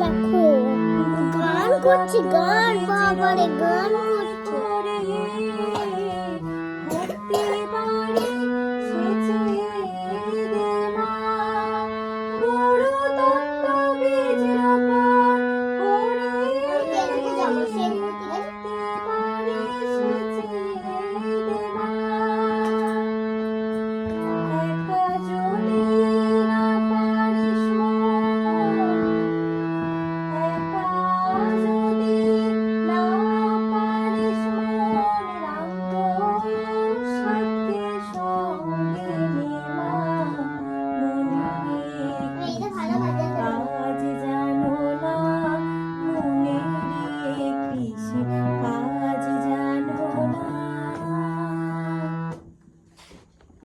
দেখো গান করছি গান বাবারে গান করছি। see